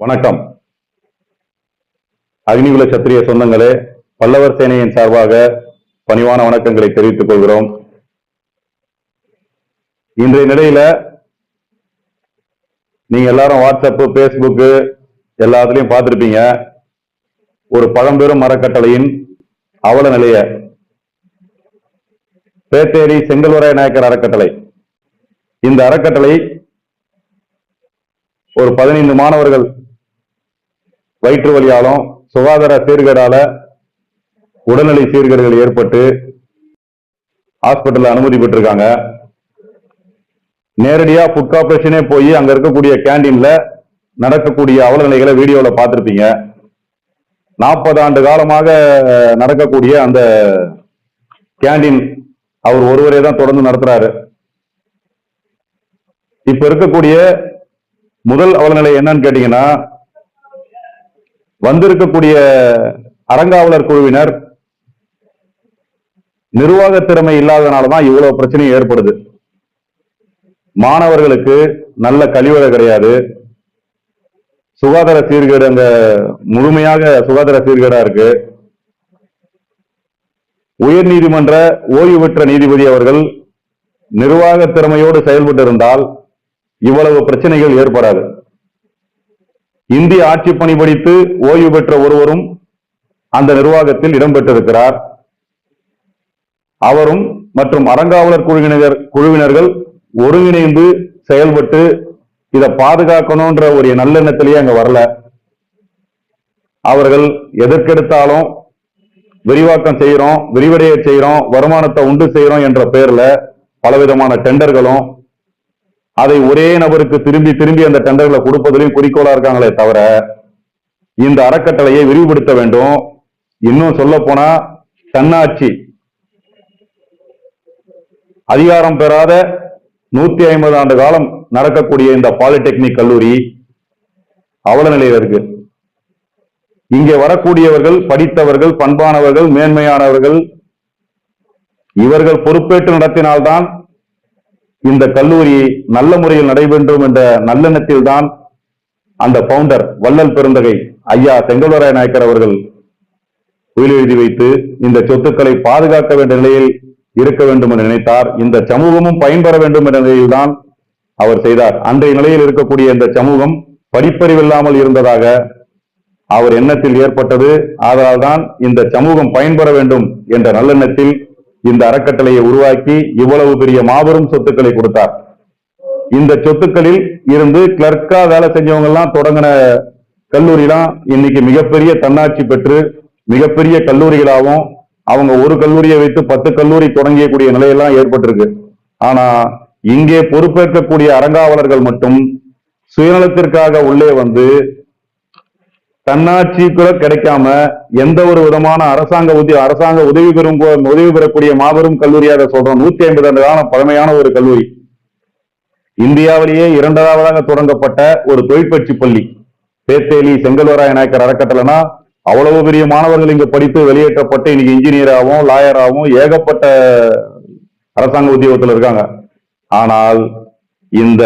வணக்கம். அக்னிகுல சத்திரிய சொந்தங்களே பல்லவர் சேனையின் சார்பாக பணிவான வணக்கங்களை தெரிவித்துக் கொள்கிறோம். இன்றைய நிலையில நீங்க எல்லாரும் வாட்ஸ்அப் பேஸ்புக் எல்லாத்துலயும் பார்த்துருப்பீங்க. ஒரு பழம்பெரும் அறக்கட்டளையின் அவல நிலைய. பேத்தேரி செங்கல்வராய நாயக்கர் அறக்கட்டளை. இந்த அறக்கட்டளை ஒரு பதினைந்து மாணவர்கள் வயிற்று வலியாலும் சுகாதார சீர்கேடால உடல்நிலை சீர்கேடுகள் ஏற்பட்டு ஹாஸ்பிட்டலில் அனுமதி பெற்றிருக்காங்க. நேரடியாக ஃபுட் கார்பரேஷனே போய் அங்கே இருக்கக்கூடிய கேண்டீனில் நடக்கக்கூடிய அவலநிலைகளை வீடியோவில் பார்த்துருப்பீங்க. நாற்பது ஆண்டு காலமாக நடக்கக்கூடிய அந்த கேண்டீன் அவர் ஒருவரே தான் தொடர்ந்து நடத்துறாரு. இப்ப இருக்கக்கூடிய முதல் அவலநிலை என்னன்னு கேட்டீங்கன்னா வந்திருக்கக்கூடிய அறங்காவலர் குழுவினர் நிர்வாக திறமை இல்லாதனால தான் இவ்வளவு பிரச்சனை ஏற்படுது. மாணவர்களுக்கு நல்ல கழிவறை கிடையாது. சுகாதார சீர்கேடு அங்க முழுமையாக சுகாதார சீர்கேடா இருக்கு. உயர் நீதிமன்ற ஓய்வு பெற்ற நீதிபதி அவர்கள் நிர்வாக திறமையோடு செயல்பட்டு இருந்தால் இவ்வளவு பிரச்சனைகள் ஏற்படாது. இந்திய ஆட்சி பணி படித்து ஓய்வு பெற்ற ஒருவரும் அந்த நிர்வாகத்தில் இடம்பெற்றிருக்கிறார். அவரும் மற்றும் அறங்காவலர் குழுவினர் குழுவினர்கள் ஒருங்கிணைந்து செயல்பட்டு இதை பாதுகாக்கணும்ன்ற ஒரு நல்லெண்ணத்திலேயே அங்க வரல. அவர்கள் எதற்கெடுத்தாலும் விரிவாக்கம் செய்யறோம் விரிவடைய செய்யறோம் வருமானத்தை உண்டு செய்யறோம் என்ற பெயர்ல பலவிதமான டெண்டர்களும் அதை ஒரே நபருக்கு திரும்பி திரும்பி அந்த டெண்டர்களை கொடுப்பதிலையும் குறிக்கோளா இருக்காங்களே தவிர இந்த அறக்கட்டளையை விரிவுபடுத்த வேண்டும். இன்னும் சொல்ல போனா தன்னாட்சி. அதிகாரம் பெறாத நூத்தி ஐம்பது ஆண்டு காலம் நடக்கக்கூடிய இந்த பாலிடெக்னிக் கல்லூரி அவல நிலையில இருக்கு. இங்கே வரக்கூடியவர்கள் படித்தவர்கள் பண்பானவர்கள் மேன்மையானவர்கள் இவர்கள் பொறுப்பேற்று நடத்தினால்தான் இந்த கல்லூரி நல்ல முறையில் நடைபெறும் என்ற நல்லெண்ணத்தில் தான் அந்த பவுண்டர் வள்ளல் பெருந்தகை ஐயா செங்கல்வராய நாயக்கர் அவர்கள் உயிரெழுதி வைத்து இந்த சொத்துக்களை பாதுகாக்க வேண்டிய நிலையில் இருக்க வேண்டும் என்று நினைத்தார். இந்த சமூகமும் பயன்பெற வேண்டும் என்ற நிலையில்தான் அவர் செய்தார். அன்றைய நிலையில் இருக்கக்கூடிய இந்த சமூகம் படிப்பறிவில்லாமல் இருந்ததாக அவர் எண்ணத்தில் ஏற்பட்டது. அதனால்தான் இந்த சமூகம் பயன்பெற வேண்டும் என்ற நல்லெண்ணத்தில் இந்த அறக்கட்டளையை உருவாக்கி இவ்வளவு பெரிய மாபெரும் சொத்துக்களை கொடுத்தார். இந்த சொத்துக்களில் இருந்து கிளர்க்கா வேலை செஞ்சவங்க எல்லாம் தொடங்கின கல்லூரிலாம் இன்னைக்கு மிகப்பெரிய தன்னாட்சி பெற்று மிகப்பெரிய கல்லூரிகளாகவும் அவங்க ஒரு கல்லூரியை வைத்து பத்து கல்லூரி தொடங்கியக்கூடிய நிலையெல்லாம் ஏற்பட்டிருக்கு. ஆனா இங்கே பொறுப்பேற்கக்கூடிய அறங்காவலர்கள் மட்டும் சுயநலத்திற்காக உள்ளே வந்து தன்னாட்சி கூட கிடைக்காம எந்த ஒரு விதமான அரசாங்க உதவி அரசாங்க உதவி பெறும் போ- உதவி பெறக்கூடிய மாபெரும் கல்லூரியாக சொல்றோம். நூத்தி ஐம்பது ஆண்டு காலம் பழமையான ஒரு கல்லூரி. இந்தியாவிலேயே இரண்டாவதாக தொடங்கப்பட்ட ஒரு தொழிற்பயிற்சி பள்ளி. பேத்தேலி செங்கல்வராய நாயக்கர் அறக்கட்டளைனா அவ்வளவு பெரிய மாணவர்கள் இங்க படித்து வெளியேற்றப்பட்டு இன்னைக்கு இன்ஜினியராகவும் லாயராகவும் ஏகப்பட்ட அரசாங்க உத்தியோகத்தில் இருக்காங்க. ஆனால் இந்த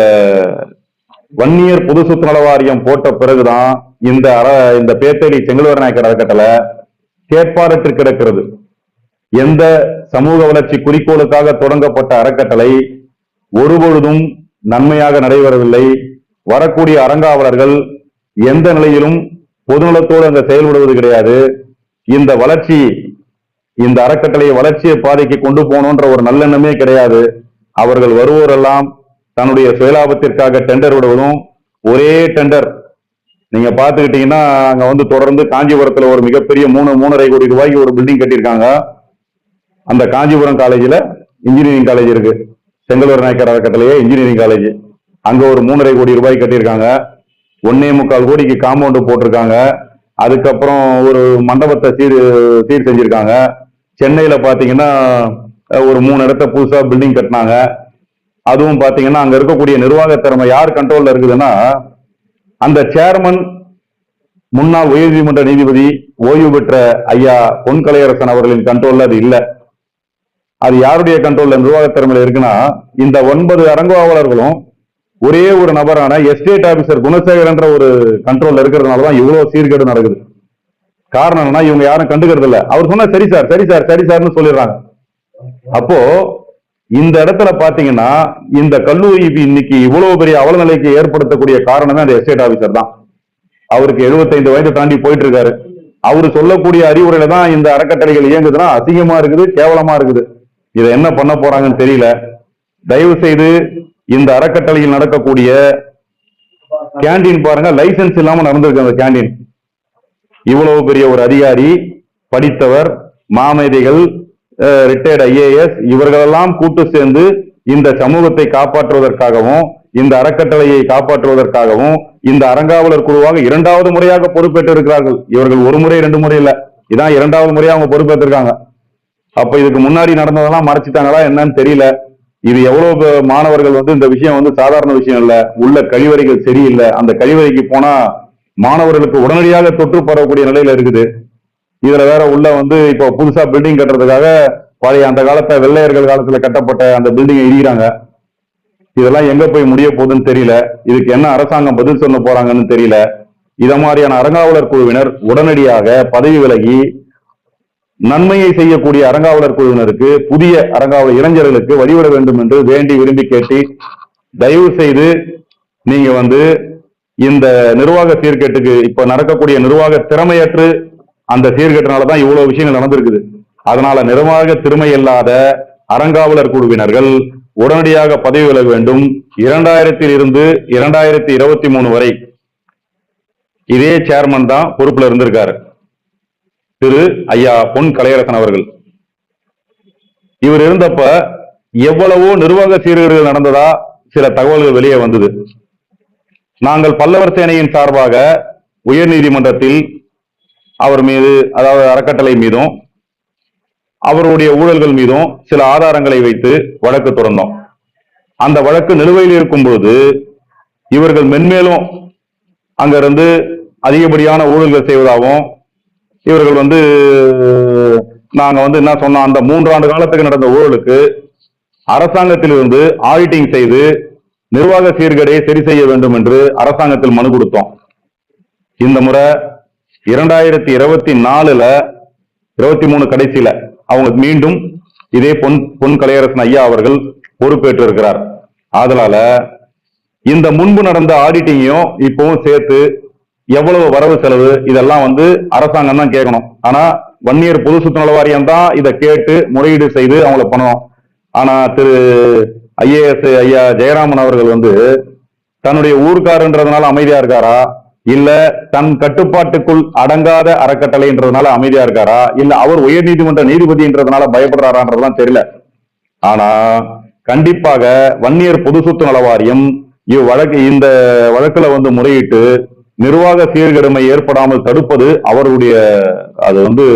வன்னியர் பொது சொத்து நல வாரியம் போட்ட பிறகுதான் இந்த அற இந்த பேத்தடி செங்கல்வர நாயக்கர் அறக்கட்டளை கேட்பாரற்று கிடக்கிறது. எந்த சமூக வளர்ச்சி குறிக்கோளுக்காக தொடங்கப்பட்ட அறக்கட்டளை ஒருபொழுதும் நன்மையாக நடைபெறவில்லை. வரக்கூடிய அறங்காவலர்கள் எந்த நிலையிலும் பொதுநலத்தோடு அங்க செயல்படுவது கிடையாது. இந்த வளர்ச்சி இந்த அறக்கட்டளையை வளர்ச்சியை பாதைக்கு கொண்டு போகணுன்ற ஒரு நல்லெண்ணமே கிடையாது. அவர்கள் வருவோரெல்லாம் தன்னுடைய சுயலாபத்திற்காக டெண்டர் விடுவதும் ஒரே டெண்டர் நீங்க பாத்துக்கிட்டீங்கன்னா அங்க வந்து தொடர்ந்து காஞ்சிபுரத்துல ஒரு மிகப்பெரிய மூணு மூணரை கோடி ரூபாய்க்கு ஒரு பில்டிங் கட்டியிருக்காங்க. அந்த காஞ்சிபுரம் காலேஜில் இன்ஜினியரிங் காலேஜ் இருக்கு. செங்கலூர் நாயக்கர் அறக்கட்டளையே இன்ஜினியரிங் காலேஜ் அங்க ஒரு மூணரை கோடி ரூபாய் கட்டியிருக்காங்க. ஒன்னே முக்கால் கோடிக்கு காம்பவுண்டு போட்டிருக்காங்க. அதுக்கப்புறம் ஒரு மண்டபத்தை சீர் சீர் செஞ்சிருக்காங்க. சென்னையில் பார்த்தீங்கன்னா ஒரு மூணு இடத்த புதுசாக பில்டிங் கட்டினாங்க. அதுவும் பார்த்தீங்கன்னா அங்கே இருக்கக்கூடிய நிர்வாக திறமை யார் கண்ட்ரோலில் இருக்குதுன்னா அந்த சேர்மன் முன்னாள் உயர்நீதிமன்ற நீதிபதி ஓய்வு பெற்ற ஐயா பொன்கலையரசன் அவர்களின் கண்ட்ரோல்ல அது இல்லை. அது யாருடைய கண்ட்ரோல்ல நிர்வாக திறமையில இருக்குன்னா இந்த ஒன்பது அரங்காவலர்களும் ஒரே ஒரு நபரான எஸ்டேட் ஆபீசர் குணசேகரன்ற ஒரு கண்ட்ரோல்ல இருக்கிறதுனால தான் இவ்வளவு சீர்கேடு நடக்குது. காரணம் என்னன்னா இவங்க யாரும் கண்டுக்கிறது இல்லை அவர் சொன்னா சரி சார் சரி சார் சரி சார்னு சொல்லிடுறாங்க. அப்போ இந்த இடத்துல பாத்தீங்கன்னா இந்த கல்லூரி இன்னைக்கு இவ்வளவு பெரிய அவல நிலைக்கு ஏற்படுத்தக்கூடிய காரணமே அந்த எஸ்டேட் ஆபீசர் தான். அவருக்கு எழுபத்தைந்து வயது தாண்டி போயிட்டு இருக்காரு அவரு சொல்லக்கூடிய அறிவுரையில தான் இந்த அறக்கட்டளைகள் இயங்குதுன்னா அசிங்கமா இருக்குது கேவலமா இருக்குது. இதை என்ன பண்ண போறாங்கன்னு தெரியல. தயவு செய்து இந்த அறக்கட்டளையில் நடக்கக்கூடிய கேண்டீன் பாருங்க லைசென்ஸ் இல்லாம நடந்திருக்கு அந்த கேண்டீன் இவ்வளவு பெரிய ஒரு அதிகாரி படித்தவர் மாமேதைகள் ரிட்டையர்ட் ஐஏஎஸ் இவர்களெல்லாம் கூட்டு சேர்ந்து இந்த சமூகத்தை காப்பாற்றுவதற்காகவும் இந்த அறக்கட்டளையை காப்பாற்றுவதற்காகவும் இந்த அறங்காவலர் குழுவாக இரண்டாவது முறையாக பொறுப்பேற்று இருக்கிறார்கள். இவர்கள் ஒரு முறை ரெண்டு முறை இல்ல. இதான் இரண்டாவது முறையா அவங்க பொறுப்பேற்றிருக்காங்க. அப்ப இதுக்கு முன்னாடி நடந்ததெல்லாம் மறைச்சிட்டாங்களா என்னன்னு தெரியல. இது எவ்வளவு மாணவர்கள் வந்து இந்த விஷயம் வந்து சாதாரண விஷயம் இல்ல. உள்ள கழிவறைகள் சரியில்லை. அந்த கழிவறைக்கு போனா மாணவர்களுக்கு உடனடியாக தொற்று பரவக்கூடிய நிலையில இருக்குது. இதுல வேற உள்ள வந்து இப்போ புதுசா பில்டிங் கட்டுறதுக்காக பழைய அந்த காலத்தை வெள்ளையர்கள் காலத்துல கட்டப்பட்ட அந்த பில்டிங்கை இடிக்கிறாங்க. இதெல்லாம் எங்க போய் முடிய போகுதுன்னு தெரியல. இதுக்கு என்ன அரசாங்கம் பதில் சொல்ல போறாங்கன்னு தெரியல. இத மாதிரியான அறங்காவலர் குழுவினர் உடனடியாக பதவி விலகி நன்மையை செய்யக்கூடிய அறங்காவலர் குழுவினருக்கு புதிய அறங்காவலர் இளைஞர்களுக்கு வழிவிட வேண்டும் என்று வேண்டி விரும்பி கேட்டு தயவு செய்து நீங்க வந்து இந்த நிர்வாக சீர்கேட்டுக்கு இப்ப நடக்கக்கூடிய நிர்வாக திறமையற்று அந்த சீர்கேட்டினால தான் இவ்வளவு விஷயங்கள் நடந்திருக்குது. அதனால நிர்வாக திறமை இல்லாத அறங்காவலர் குழுவினர்கள் உடனடியாக பதவி விலக வேண்டும். இரண்டாயிரத்தில் இருந்து இரண்டாயிரத்தி இருபத்தி மூணு வரை இதே சேர்மன் தான் பொறுப்புல இருந்திருக்காரு. திரு ஐயா பொன் கலையரசன் அவர்கள். இவர் இருந்தப்ப எவ்வளவோ நிர்வாக சீர்கேடுகள் நடந்ததா சில தகவல்கள் வெளியே வந்தது. நாங்கள் பல்லவர் சேனையின் சார்பாக உயர்நீதிமன்றத்தில் அவர் மீது அதாவது அறக்கட்டளை மீதும் அவருடைய ஊழல்கள் மீதும் சில ஆதாரங்களை வைத்து வழக்கு தொடர்ந்தோம். அந்த வழக்கு நிலுவையில் இருக்கும்போது இவர்கள் மென்மேலும் அங்கிருந்து அதிகப்படியான ஊழல்கள் செய்வதாகவும் இவர்கள் வந்து நாங்கள் வந்து என்ன சொன்னோம் அந்த மூன்றாண்டு காலத்துக்கு நடந்த ஊழலுக்கு அரசாங்கத்திலிருந்து ஆடிட்டிங் செய்து நிர்வாக சீர்கேடை சரி செய்ய வேண்டும் என்று அரசாங்கத்தில் மனு கொடுத்தோம். இந்த முறை இரண்டாயிரத்தி இருபத்தி நாலுல இருபத்தி மூணு கடைசியில அவங்க மீண்டும் இதே பொன் பொன் கலையரசன் ஐயா அவர்கள் பொறுப்பேற்று இருக்கிறார் அதனால இந்த முன்பு நடந்த ஆடிட்டிங்கையும் இப்பவும் சேர்த்து எவ்வளவு வரவு செலவு இதெல்லாம் வந்து அரசாங்கம் தான் கேட்கணும். ஆனா வன்னியர் பொது சுற்றுலா வாரியம் தான் இதை கேட்டு முறையீடு செய்து அவங்கள பண்ணணும். ஆனா திரு ஐஏஎஸ் ஐயா ஜெயராமன் அவர்கள் வந்து தன்னுடைய ஊர்க்காரன்றதுனால அமைதியா இருக்காரா? இல்ல தன் கட்டுப்பாட்டுக்குள் அடங்காத அறக்கட்டளைன்றதுனால அமைதியா இருக்காரா? இல்ல அவர் உயர்நீதிமன்ற நீதிபதின்றதுனால பயப்படுறாரான்றதெல்லாம் தெரியல. ஆனா கண்டிப்பாக வன்னியர் பொது சொத்து நல வாரியம் இவ்வழக்கு இந்த வழக்குல வந்து முறையிட்டு நிர்வாக சீர்கெடுமை ஏற்படாமல் தடுப்பது அவருடைய அது வந்து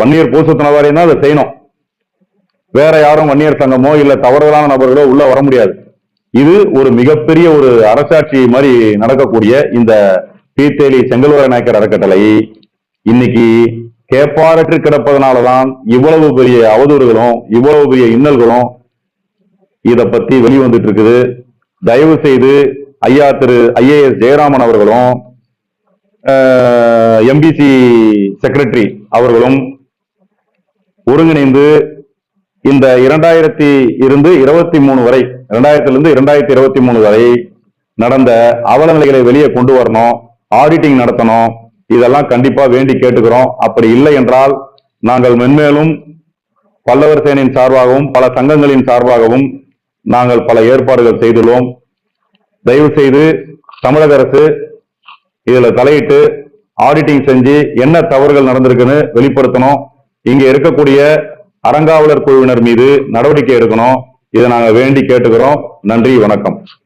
வன்னியர் பொது சொத்து நல வாரியம் தான் அதை செய்யணும். வேற யாரும் வன்னியர் சங்கமோ இல்ல தவறுதலான நபர்களோ உள்ள வர முடியாது. இது ஒரு மிகப்பெரிய ஒரு அரசாட்சி மாதிரி நடக்கக்கூடிய இந்த தீத்தேலி செங்கல்வர நாயக்கர் அறக்கட்டளை இன்னைக்கு கேப்பாரற்று கிடப்பதனாலதான் இவ்வளவு பெரிய அவதூறுகளும் இவ்வளவு பெரிய இன்னல்களும் இத பத்தி வெளிவந்துட்டு இருக்குது தயவு செய்து ஐயா திரு ஐஏஎஸ் ஜெயராமன் அவர்களும் எம்பிசி செக்ரட்டரி அவர்களும் ஒருங்கிணைந்து இந்த இரண்டாயிரத்தி இருந்து இருபத்தி மூணு வரை இரண்டாயிரத்திலிருந்து இரண்டாயிரத்தி இருபத்தி மூணு வரை நடந்த அவல நிலைகளை வெளியே கொண்டு வரணும். ஆடிட்டிங் நடத்தணும். இதெல்லாம் கண்டிப்பா வேண்டி கேட்டுக்கிறோம். அப்படி இல்லை என்றால் நாங்கள் மென்மேலும் பல்லவர் சேனையின் சார்பாகவும் பல சங்கங்களின் சார்பாகவும் நாங்கள் பல ஏற்பாடுகள் செய்துள்ளோம். தயவு செய்து தமிழக அரசு இதுல தலையிட்டு ஆடிட்டிங் செஞ்சு என்ன தவறுகள் நடந்திருக்குன்னு வெளிப்படுத்தணும். இங்க இருக்கக்கூடிய அறங்காவலர் குழுவினர் மீது நடவடிக்கை எடுக்கணும். இதை நாங்கள் வேண்டி கேட்டுக்கிறோம். நன்றி வணக்கம்.